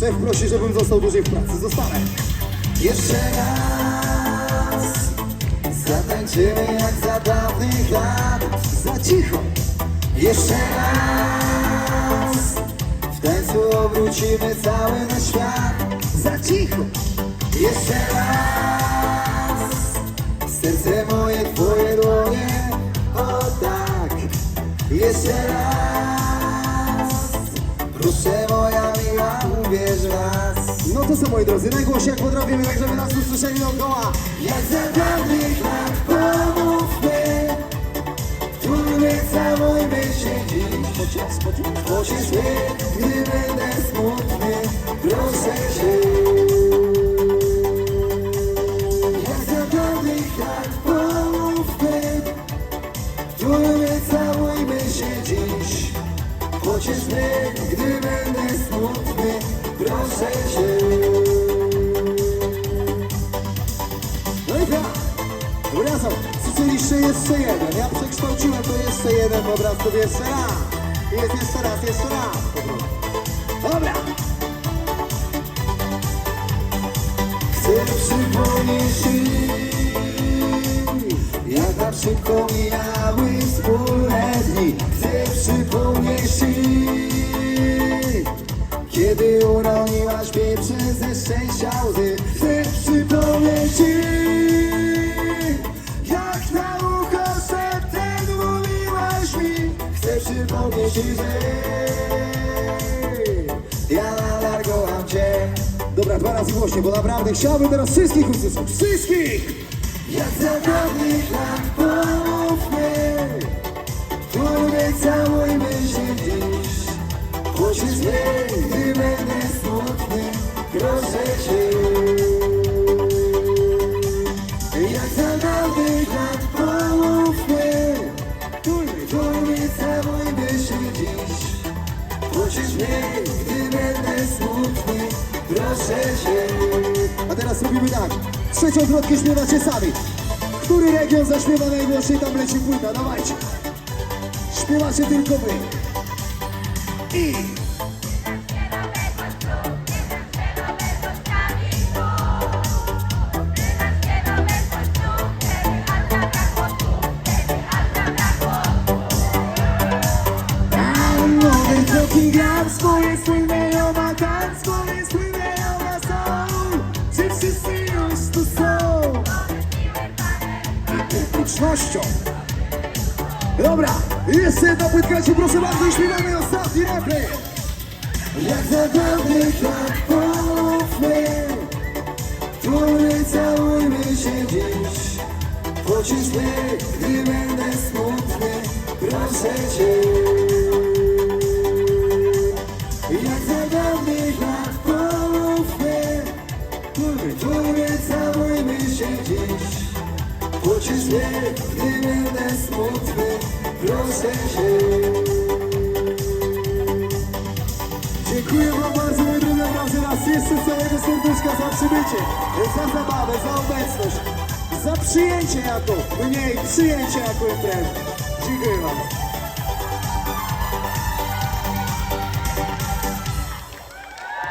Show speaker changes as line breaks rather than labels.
Szef prosi, żebym został dłużej w pracy. Zostanę. Jeszcze raz zatańczymy jak za dawnych lat. Za cicho. Jeszcze raz w tańcu obrócimy cały nasz świat. Za cicho. Jeszcze raz nas No to co moi drodzy, najgłośniej jak potrafimy, tak żeby nas usłyszeli dookoła. Jak za dawnych lat pomówmy Turmy całujmy się dziś pociec mnie, gdy będę smutny Proszę cię Jak za dawnych lat pomówmy Turmy całujmy się dziś Pociesz mnie, gdy będę smutny Cię No i tak. Wracam, słyszeliście jeszcze jeden. Ja przekształciłem to jeszcze jeden po prostu. Jeszcze raz. Jest jeszcze raz, jeszcze raz. Dobra. Chcę przypomnieć Jak tak szybko mijały szczęścia łzy Chcę przypomnieć ci Jak na ucho szeptem mówiłaś mi. Chcę przypomnieć ci, że Ja nadal kocham cię. Dobra, dwa razy głośniej, bo naprawdę chciałbym teraz wszystkich usłyszeć. Wszystkich! Jak za A teraz robimy tak. Trzecią zwrotkę śpiewacie sami. Który region zaśpiewa najgłośniej, tam leci płyta, dawajcie. Śpiewacie tylko wy. I gram, swoje słynne ją tam Swoje słynne ją są. Czy wszyscy już tu są? I publicznością Dobra, jeszcze jedna płytka ci proszę bardzo i śpiewamy ostatni refren. Jak za dawnych lat pomówmy Turmy całujmy się dziś. Pocisz mnie, gdy będę smutny Proszę cię Turmy całujmy się dziś Pocisz mnie, gdy będę smutny Proszę cię Dziękuję wam bardzo, moi drodzy, raz jeszcze całego serduszka za przybycie, za zabawę, za obecność, za przyjęcie jako, mniej przyjęcie jako imprezę. Dziękuję.